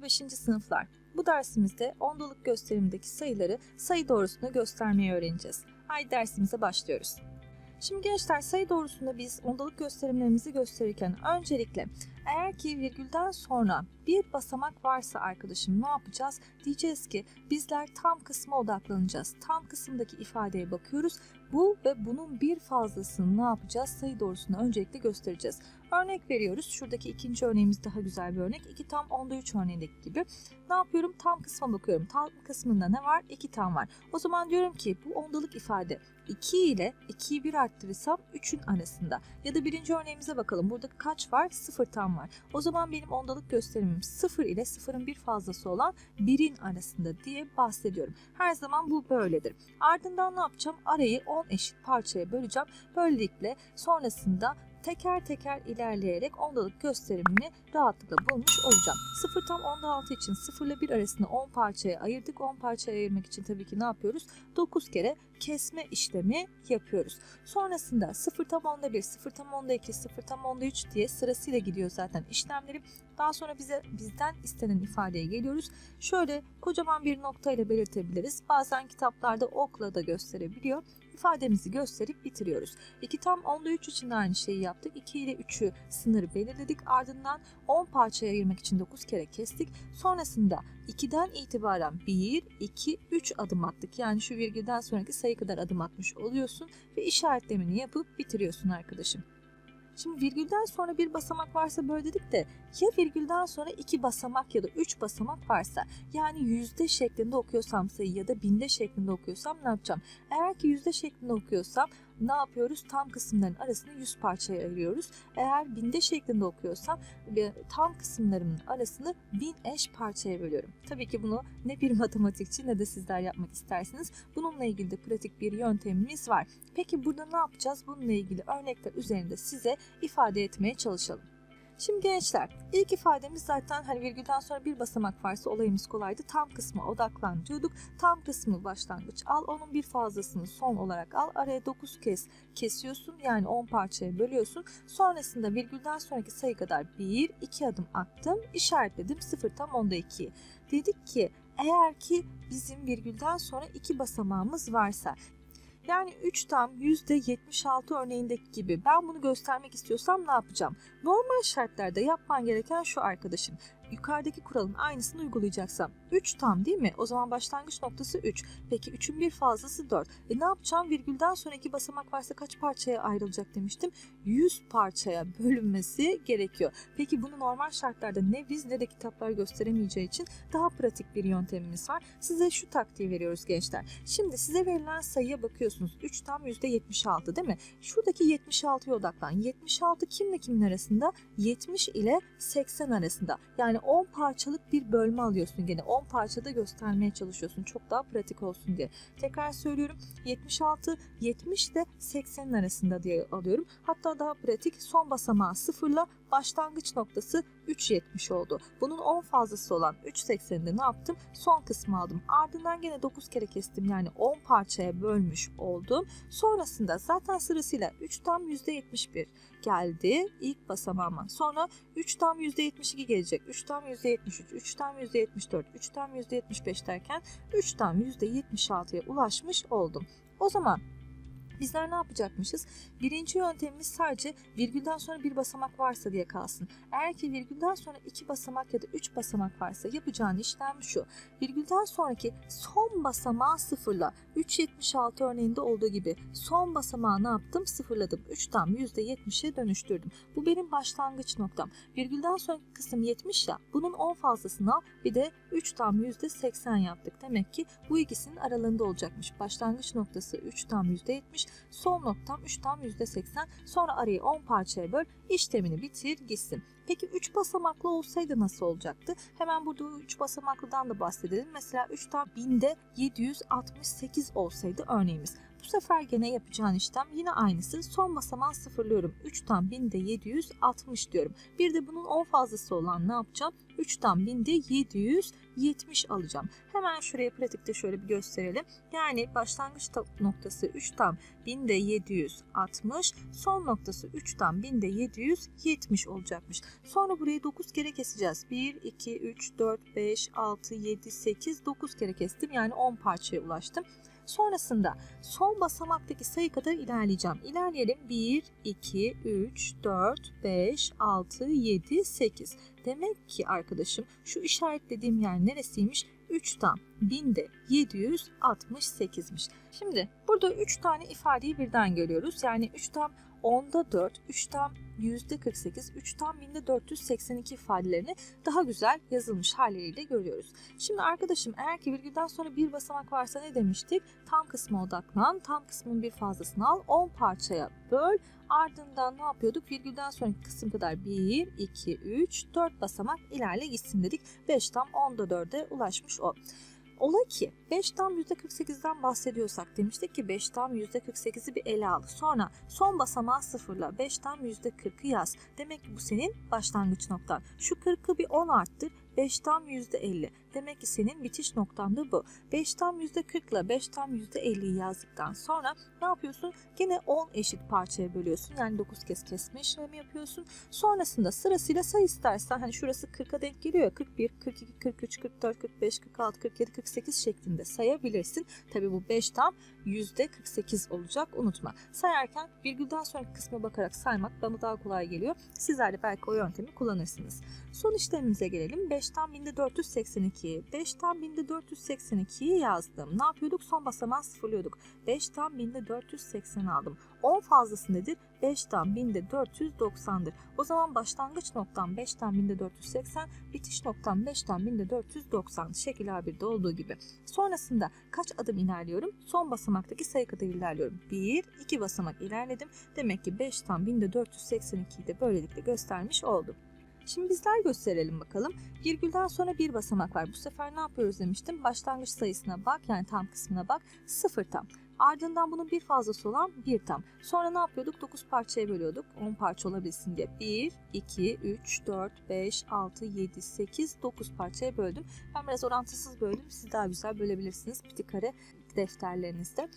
ve 5. sınıflar. Bu dersimizde ondalık gösterimdeki sayıları sayı doğrusunda göstermeyi öğreneceğiz. Haydi dersimize başlıyoruz. Şimdi gençler sayı doğrusunda biz ondalık gösterimlerimizi gösterirken öncelikle eğer ki virgülden sonra bir basamak varsa arkadaşım ne yapacağız? Diyeceğiz ki bizler tam kısma odaklanacağız. Tam kısımdaki ifadeye bakıyoruz. Bu ve bunun bir fazlasını ne yapacağız? Sayı doğrusunda öncelikle göstereceğiz. Örnek veriyoruz. Şuradaki ikinci örneğimiz daha güzel bir örnek. 2 tam onda 3 örneğindeki gibi. Ne yapıyorum? Tam kısma bakıyorum. Tam kısmında ne var? 2 tam var. O zaman diyorum ki bu ondalık ifade 2 ile 2'yi 1 arttırırsam 3'ün arasında. Ya da birinci örneğimize bakalım. Burada kaç var? 0 tam var. O zaman benim ondalık gösterimim 0 ile 0'ın bir fazlası olan 1'in arasında diye bahsediyorum. Her zaman bu böyledir. Ardından ne yapacağım? Arayı 10 eşit parçaya böleceğim. Böylelikle sonrasında teker teker ilerleyerek ondalık gösterimini rahatlıkla bulmuş olacağım. 0 tam onda 6 için 0 ile 1 arasında 10 parçaya ayırdık. 10 parçaya ayırmak için tabii ki ne yapıyoruz? 9 kere kesme işlemi yapıyoruz. Sonrasında 0 tam onda 1, 0 tam onda 2, 0 tam onda 3 diye sırasıyla gidiyor zaten işlemlerim. Daha sonra bize bizden istenen ifadeye geliyoruz. Şöyle kocaman bir nokta ile belirtebiliriz. Bazen kitaplarda okla da gösterebiliyor. İfademizi gösterip bitiriyoruz. 2 tam onda 3 için de aynı şeyi yaptık. 2 ile 3'ü sınırı belirledik. Ardından 10 parçaya ayırmak için 9 kere kestik. Sonrasında 2'den itibaren 1, 2, 3 adım attık. Yani şu virgülden sonraki sayı kadar adım atmış oluyorsun ve işaretlemeni yapıp bitiriyorsun arkadaşım. Şimdi virgülden sonra bir basamak varsa böyle dedik de ya virgülden sonra iki basamak ya da üç basamak varsa yani yüzde şeklinde okuyorsam sayı ya da binde şeklinde okuyorsam ne yapacağım? Eğer ki yüzde şeklinde okuyorsam ne yapıyoruz? Tam kısımların arasını 100 parçaya ayırıyoruz. Eğer binde şeklinde okuyorsam tam kısımlarımın arasını 1000 eş parçaya bölüyorum. Tabii ki bunu ne bir matematikçi ne de sizler yapmak istersiniz. Bununla ilgili de pratik bir yöntemimiz var. Peki burada ne yapacağız? Bununla ilgili örnekler üzerinde size ifade etmeye çalışalım. Şimdi gençler ilk ifademiz zaten hani virgülden sonra bir basamak varsa olayımız kolaydı. Tam kısma odaklan diyorduk. Tam kısmı başlangıç al. Onun bir fazlasını son olarak al. Araya 9 kez kesiyorsun. Yani 10 parçaya bölüyorsun. Sonrasında virgülden sonraki sayı kadar 1, 2 adım attım. işaretledim. 0 tam onda 2. Dedik ki eğer ki bizim virgülden sonra iki basamağımız varsa yani 3 tam %76 örneğindeki gibi ben bunu göstermek istiyorsam ne yapacağım? Normal şartlarda yapman gereken şu arkadaşım yukarıdaki kuralın aynısını uygulayacaksam 3 tam değil mi? O zaman başlangıç noktası 3. Peki 3'ün bir fazlası 4. E ne yapacağım? Virgülden sonraki basamak varsa kaç parçaya ayrılacak demiştim? 100 parçaya bölünmesi gerekiyor. Peki bunu normal şartlarda ne biz ne de kitaplar gösteremeyeceği için daha pratik bir yöntemimiz var. Size şu taktiği veriyoruz gençler. Şimdi size verilen sayıya bakıyorsunuz. 3 tam %76 değil mi? Şuradaki 76'ya odaklan. 76 kimle kimin arasında? 70 ile 80 arasında. Yani 10 parçalık bir bölme alıyorsun gene. 10 parçada göstermeye çalışıyorsun. Çok daha pratik olsun diye. Tekrar söylüyorum. 76, 70 ile 80'in arasında diye alıyorum. Hatta daha pratik son basamağı sıfırla başlangıç noktası 3.70 oldu. Bunun 10 fazlası olan 3.80'de ne yaptım? Son kısmı aldım. Ardından gene 9 kere kestim yani 10 parçaya bölmüş oldum. Sonrasında zaten sırasıyla 3 tam %71 geldi ilk basamağıma. Sonra 3 tam %72 gelecek. 3 tam %73, 3 tam %74, 3 tam %75 derken 3 tam %76'ya ulaşmış oldum. O zaman Bizler ne yapacakmışız? Birinci yöntemimiz sadece virgülden sonra bir basamak varsa diye kalsın. Eğer ki virgülden sonra iki basamak ya da üç basamak varsa yapacağın işlem şu. Virgülden sonraki son basamağı sıfırla. 3.76 örneğinde olduğu gibi son basamağı ne yaptım? Sıfırladım. 3 tam %70'e dönüştürdüm. Bu benim başlangıç noktam. Virgülden sonraki kısım 70 ya. Bunun 10 fazlasını al. Bir de 3 tam %80 yaptık. Demek ki bu ikisinin aralığında olacakmış. Başlangıç noktası 3 tam %70. Son noktam 3 tam %80. Sonra arayı 10 parçaya böl. işlemini bitir gitsin. Peki 3 basamaklı olsaydı nasıl olacaktı? Hemen burada 3 basamaklıdan da bahsedelim. Mesela 3 tam 1000'de 768 olsaydı örneğimiz. Bu sefer gene yapacağın işlem yine aynısı. Son basamağı sıfırlıyorum. 3'ten 1000'de 760 diyorum. Bir de bunun 10 fazlası olan ne yapacağım? 3'ten 1000'de 770 alacağım. Hemen şuraya pratikte şöyle bir gösterelim. Yani başlangıç ta- noktası 3'ten 1000'de 760, son noktası 3'ten 1000'de 770 olacakmış. Sonra burayı 9 kere keseceğiz. 1, 2, 3, 4, 5, 6, 7, 8, 9 kere kestim. Yani 10 parçaya ulaştım. Sonrasında son basamaktaki sayı kadar ilerleyeceğim. İlerleyelim. 1, 2, 3, 4, 5, 6, 7, 8. Demek ki arkadaşım şu işaretlediğim yer neresiymiş? 3'ten 1000'de 768'miş. Şimdi burada 3 tane ifadeyi birden görüyoruz. Yani 3'ten 10'da 4, 3'ten %48, 3'ten 1000'de 482 ifadelerini daha güzel yazılmış halleriyle görüyoruz. Şimdi arkadaşım eğer ki virgülden sonra bir basamak varsa ne demiştik? Tam kısma odaklan, tam kısmın bir fazlasını al, 10 parçaya böl. Ardından ne yapıyorduk? Virgülden sonraki kısım kadar 1, 2, 3, 4 basamak ilerle gitsin dedik. 5'ten 10'da 4'e ulaşmış o. Ola ki 5 tam %48'den bahsediyorsak demiştik ki 5 tam %48'i bir ele al. Sonra son basamağı sıfırla 5 tam %40'ı yaz. Demek ki bu senin başlangıç noktan. Şu 40'ı bir 10 arttır. 5 tam %50. Demek ki senin bitiş noktan da bu. 5 tam %40 ile 5 tam %50'yi yazdıktan sonra ne yapıyorsun? Gene 10 eşit parçaya bölüyorsun. Yani 9 kez kesme işlemi yapıyorsun. Sonrasında sırasıyla say istersen. Hani şurası 40'a denk geliyor ya. 41, 42, 43, 44, 45, 46, 47, 48 şeklinde sayabilirsin. Tabi bu 5 tam %48 olacak unutma. Sayarken virgülden sonraki kısma bakarak saymak bana daha kolay geliyor. Sizler de belki o yöntemi kullanırsınız. Son işlemimize gelelim. 5'ten 1000'de 482. 5'ten 1000'de 482'yi yazdım. Ne yapıyorduk? Son basamağı sıfırlıyorduk. 5'ten 1000'de 480 aldım. 10 fazlası nedir? 5'ten 1000'de 490'dır. O zaman başlangıç noktam 5'ten 1000'de 480, bitiş noktam 5'ten 1000'de 490 şekil A1'de olduğu gibi. Sonrasında kaç adım ilerliyorum? Son basamaktaki sayı kadar ilerliyorum. 1, 2 basamak ilerledim. Demek ki 5'ten 1000'de 482'yi de böylelikle göstermiş oldum. Şimdi bizler gösterelim bakalım. Virgülden sonra bir basamak var. Bu sefer ne yapıyoruz demiştim. Başlangıç sayısına bak yani tam kısmına bak. Sıfır tam. Ardından bunun bir fazlası olan bir tam. Sonra ne yapıyorduk? 9 parçaya bölüyorduk. 10 parça olabilsin diye. 1, 2, 3, 4, 5, 6, 7, 8, 9 parçaya böldüm. Ben biraz orantısız böldüm. Siz daha güzel bölebilirsiniz. Piti kare defterlerinizde.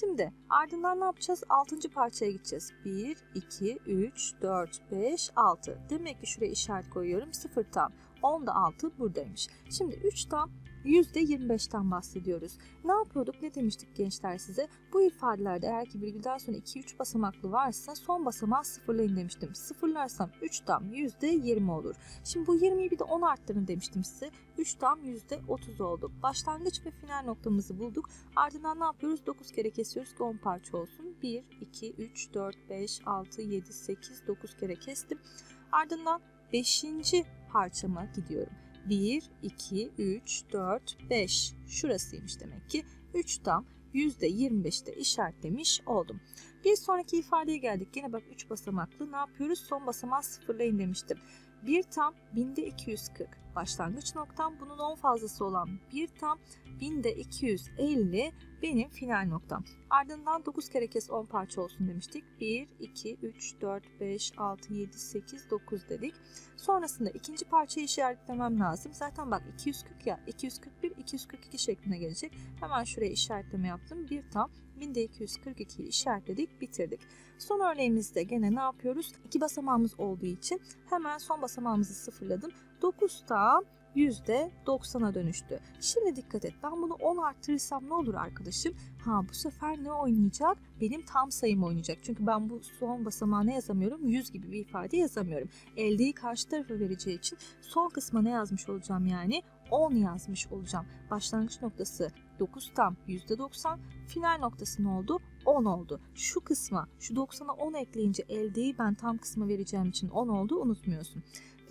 Şimdi ardından ne yapacağız? 6. parçaya gideceğiz. 1, 2, 3, 4, 5, 6. Demek ki şuraya işaret koyuyorum. 0 tam. 10 da 6 buradaymış. Şimdi 3 tam %25'ten bahsediyoruz. Ne yapıyorduk? Ne demiştik gençler size? Bu ifadelerde eğer ki virgülden sonra 2-3 basamaklı varsa son basamağı sıfırlayın demiştim. Sıfırlarsam 3 tam %20 olur. Şimdi bu 20'yi bir de 10 arttırın demiştim size. 3 tam %30 oldu. Başlangıç ve final noktamızı bulduk. Ardından ne yapıyoruz? 9 kere kesiyoruz ki 10 parça olsun. 1, 2, 3, 4, 5, 6, 7, 8, 9 kere kestim. Ardından 5. parçama gidiyorum. 1, 2, 3, 4, 5. Şurasıymış demek ki. 3 tam %25'te işaretlemiş oldum. Bir sonraki ifadeye geldik. Yine bak 3 basamaklı. Ne yapıyoruz? Son basamağı sıfırlayın demiştim. 1 tam 1000'de 240. Başlangıç noktam bunun 10 fazlası olan 1 tam 1000'de 250 benim final noktam. Ardından 9 kere kes 10 parça olsun demiştik. 1, 2, 3, 4, 5, 6, 7, 8, 9 dedik. Sonrasında ikinci parçayı işaretlemem lazım. Zaten bak 240 ya 241, 242 şeklinde gelecek. Hemen şuraya işaretleme yaptım. Bir tam 1000'de 242'yi işaretledik, bitirdik. Son örneğimizde gene ne yapıyoruz? İki basamağımız olduğu için hemen son basamağımızı sıfırladım. 9 tam %90'a dönüştü. Şimdi dikkat et ben bunu 10 arttırırsam ne olur arkadaşım? Ha bu sefer ne oynayacak? Benim tam sayım oynayacak. Çünkü ben bu son basamağa ne yazamıyorum? 100 gibi bir ifade yazamıyorum. Eldeyi karşı tarafa vereceği için son kısma ne yazmış olacağım yani? 10 yazmış olacağım. Başlangıç noktası 9 tam %90. Final noktası ne oldu? 10 oldu. Şu kısma şu 90'a 10 ekleyince eldeyi ben tam kısma vereceğim için 10 oldu unutmuyorsun.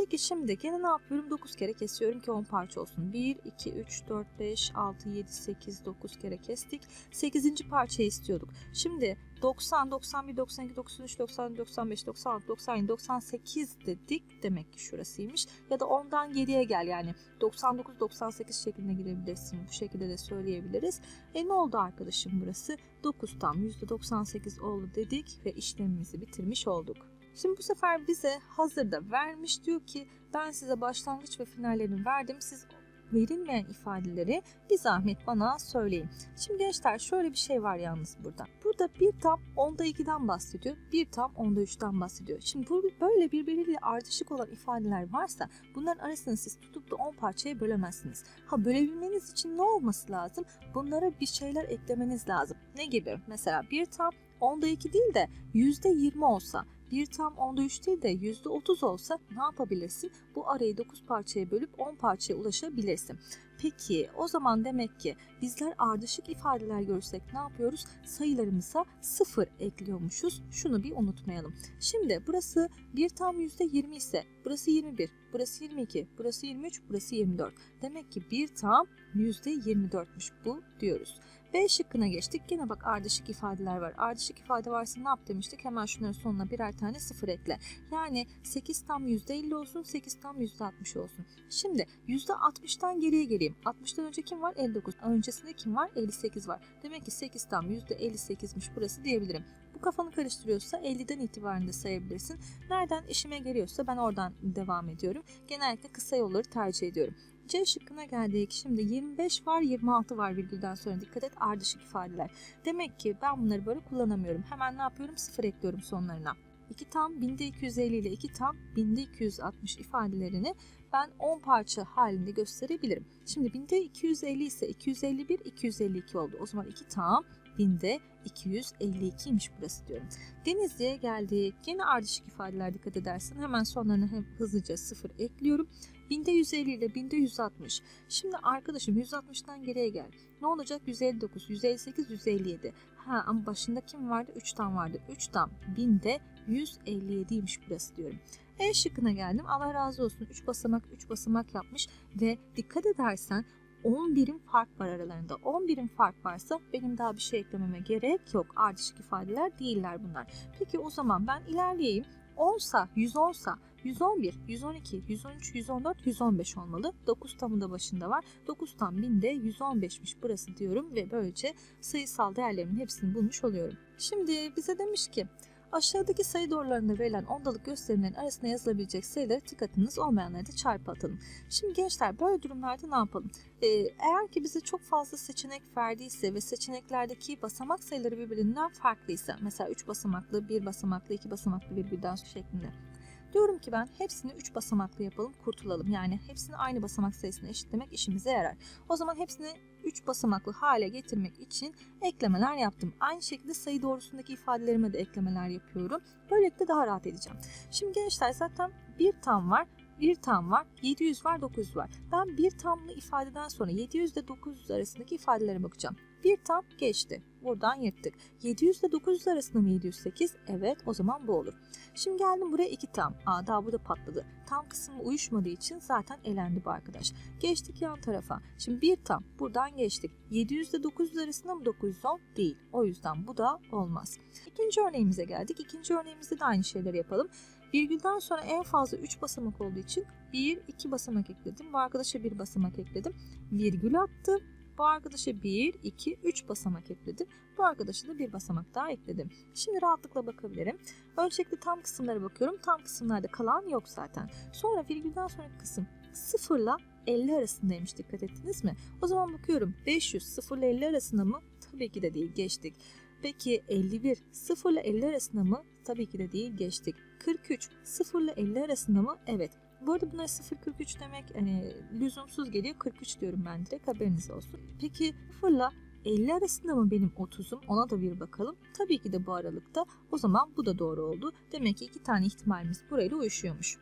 Peki şimdi gene ne yapıyorum? 9 kere kesiyorum ki 10 parça olsun. 1, 2, 3, 4, 5, 6, 7, 8, 9 kere kestik. 8. parçayı istiyorduk. Şimdi 90, 91, 92, 93, 94, 95, 96, 97, 98 dedik. Demek ki şurasıymış. Ya da ondan geriye gel yani 99, 98 şeklinde gidebilirsin. Bu şekilde de söyleyebiliriz. E ne oldu arkadaşım burası? 9 tam %98 oldu dedik ve işlemimizi bitirmiş olduk. Şimdi bu sefer bize hazırda vermiş diyor ki ben size başlangıç ve finallerini verdim. Siz verilmeyen ifadeleri bir zahmet bana söyleyin. Şimdi gençler şöyle bir şey var yalnız burada. Burada bir tam onda 2'den bahsediyor. Bir tam onda 3'ten bahsediyor. Şimdi bu böyle birbiriyle ardışık olan ifadeler varsa bunların arasını siz tutup da 10 parçaya bölemezsiniz. Ha bölebilmeniz için ne olması lazım? Bunlara bir şeyler eklemeniz lazım. Ne gibi? Mesela bir tam onda 2 değil de %20 olsa bir tam onda 3 değil de %30 olsa ne yapabilirsin? Bu arayı 9 parçaya bölüp 10 parçaya ulaşabilirsin. Peki o zaman demek ki bizler ardışık ifadeler görürsek ne yapıyoruz? Sayılarımıza 0 ekliyormuşuz. Şunu bir unutmayalım. Şimdi burası bir tam %20 ise burası 21, burası 22, burası 23, burası 24. Demek ki bir tam %24'müş bu diyoruz. B şıkkına geçtik. Gene bak ardışık ifadeler var. Ardışık ifade varsa ne yap demiştik? Hemen şunların sonuna birer tane sıfır ekle. Yani 8 tam %50 olsun, 8 tam %60 olsun. Şimdi %60'tan geriye geleyim. 60'tan önce kim var? 59. Öncesinde kim var? 58 var. Demek ki 8 tam %58'miş burası diyebilirim. Bu kafanı karıştırıyorsa 50'den itibaren de sayabilirsin. Nereden işime geliyorsa ben oradan devam ediyorum. Genellikle kısa yolları tercih ediyorum. C şıkkına geldik. Şimdi 25 var 26 var virgülden sonra dikkat et ardışık ifadeler. Demek ki ben bunları böyle kullanamıyorum. Hemen ne yapıyorum? Sıfır ekliyorum sonlarına. 2 tam binde 250 ile 2 tam binde 260 ifadelerini ben 10 parça halinde gösterebilirim. Şimdi binde 250 ise 251 252 oldu. O zaman 2 tam binde 252'ymiş burası diyorum. Denizli'ye geldik. Yine ardışık ifadeler dikkat edersin. Hemen sonlarına hızlıca sıfır ekliyorum. Binde 150 ile binde 160. Şimdi arkadaşım 160'tan geriye gel. Ne olacak? 159, 158, 157. Ha ama başında kim vardı? 3 tam vardı. 3 tam binde 157'ymiş burası diyorum. E şıkkına geldim. Allah razı olsun. 3 basamak 3 basamak yapmış ve dikkat edersen 10 birim fark var aralarında. 10 birim fark varsa benim daha bir şey eklememe gerek yok. Ardışık ifadeler değiller bunlar. Peki o zaman ben ilerleyeyim. 10 sa 110 sa 111, 112, 113, 114, 115 olmalı. 9 tamı da başında var. 9 tam binde 115'miş burası diyorum ve böylece sayısal değerlerimin hepsini bulmuş oluyorum. Şimdi bize demiş ki Aşağıdaki sayı doğrularında verilen ondalık gösterimlerin arasına yazılabilecek sayıları tık atınız olmayanları da çarpı atalım. Şimdi gençler böyle durumlarda ne yapalım? Ee, eğer ki bize çok fazla seçenek verdiyse ve seçeneklerdeki basamak sayıları birbirinden farklıysa mesela 3 basamaklı, 1 basamaklı, 2 basamaklı birbirinden şeklinde. Diyorum ki ben hepsini 3 basamaklı yapalım kurtulalım. Yani hepsini aynı basamak sayısına eşitlemek işimize yarar. O zaman hepsini 3 basamaklı hale getirmek için eklemeler yaptım. Aynı şekilde sayı doğrusundaki ifadelerime de eklemeler yapıyorum. Böylelikle daha rahat edeceğim. Şimdi gençler zaten bir tam var bir tam var, 700 var, 900 var. Ben bir tamlı ifadeden sonra 700 ile 900 arasındaki ifadelere bakacağım. Bir tam geçti. Buradan yırttık. 700 ile 900 arasında mı 708? Evet o zaman bu olur. Şimdi geldim buraya 2 tam. Aa daha bu da patladı. Tam kısmı uyuşmadığı için zaten elendi bu arkadaş. Geçtik yan tarafa. Şimdi bir tam. Buradan geçtik. 700 ile 900 arasında mı 910? Değil. O yüzden bu da olmaz. İkinci örneğimize geldik. İkinci örneğimizde de aynı şeyleri yapalım. Virgülden sonra en fazla 3 basamak olduğu için 1, 2 basamak ekledim. Bu arkadaşa 1 basamak ekledim. Virgül attım. Bu arkadaşa 1, 2, 3 basamak ekledim. Bu arkadaşa da bir basamak daha ekledim. Şimdi rahatlıkla bakabilirim. Ölçekli tam kısımlara bakıyorum. Tam kısımlarda kalan yok zaten. Sonra virgülden sonraki kısım 0 ile 50 arasındaymış dikkat ettiniz mi? O zaman bakıyorum 500 0 ile 50 arasında mı? Tabii ki de değil geçtik. Peki 51 0 ile 50 arasında mı? Tabii ki de değil geçtik. 43 0 ile 50 arasında mı? Evet. Bu arada bunlar 0-43 demek hani lüzumsuz geliyor. 43 diyorum ben direkt haberiniz olsun. Peki 0 ile 50 arasında mı benim 30'um? Ona da bir bakalım. Tabii ki de bu aralıkta. O zaman bu da doğru oldu. Demek ki iki tane ihtimalimiz burayla uyuşuyormuş.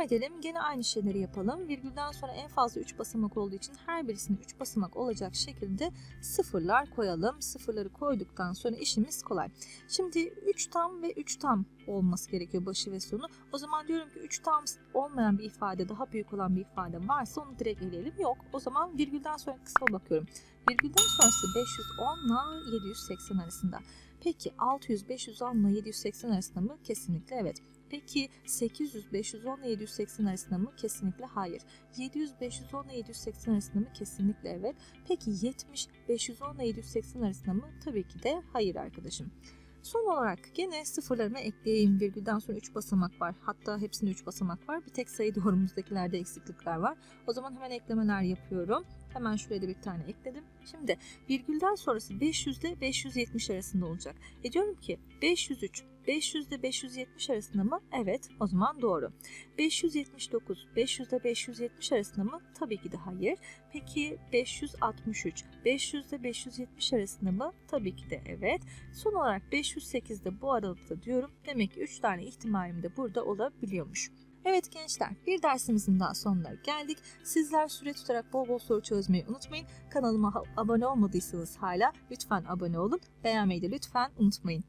Devam edelim. Gene aynı şeyleri yapalım. Virgülden sonra en fazla 3 basamak olduğu için her birisine 3 basamak olacak şekilde sıfırlar koyalım. Sıfırları koyduktan sonra işimiz kolay. Şimdi 3 tam ve 3 tam olması gerekiyor başı ve sonu. O zaman diyorum ki 3 tam olmayan bir ifade daha büyük olan bir ifade varsa onu direkt eleyelim. Yok. O zaman virgülden sonra kısma bakıyorum. Virgülden sonrası 510 ile 780 arasında. Peki 600 510 ile 780 arasında mı? Kesinlikle evet. Peki 800 510 ile 780 arasında mı? Kesinlikle hayır. 700 510 ile 780 arasında mı? Kesinlikle evet. Peki 70 510 ile 780 arasında mı? Tabii ki de hayır arkadaşım. Son olarak gene sıfırlarımı ekleyeyim. Virgülden sonra 3 basamak var. Hatta hepsinde 3 basamak var. Bir tek sayı doğrumuzdakilerde eksiklikler var. O zaman hemen eklemeler yapıyorum. Hemen şuraya da bir tane ekledim. Şimdi virgülden sonrası 500 ile 570 arasında olacak. E diyorum ki 503 500 ile 570 arasında mı? Evet, o zaman doğru. 579, 500 ile 570 arasında mı? Tabii ki de hayır. Peki 563, 500 ile 570 arasında mı? Tabii ki de evet. Son olarak 508 de bu aralıkta diyorum. Demek ki 3 tane ihtimalim de burada olabiliyormuş. Evet gençler bir dersimizin daha sonuna geldik. Sizler süre tutarak bol bol soru çözmeyi unutmayın. Kanalıma abone olmadıysanız hala lütfen abone olun. Beğenmeyi de lütfen unutmayın.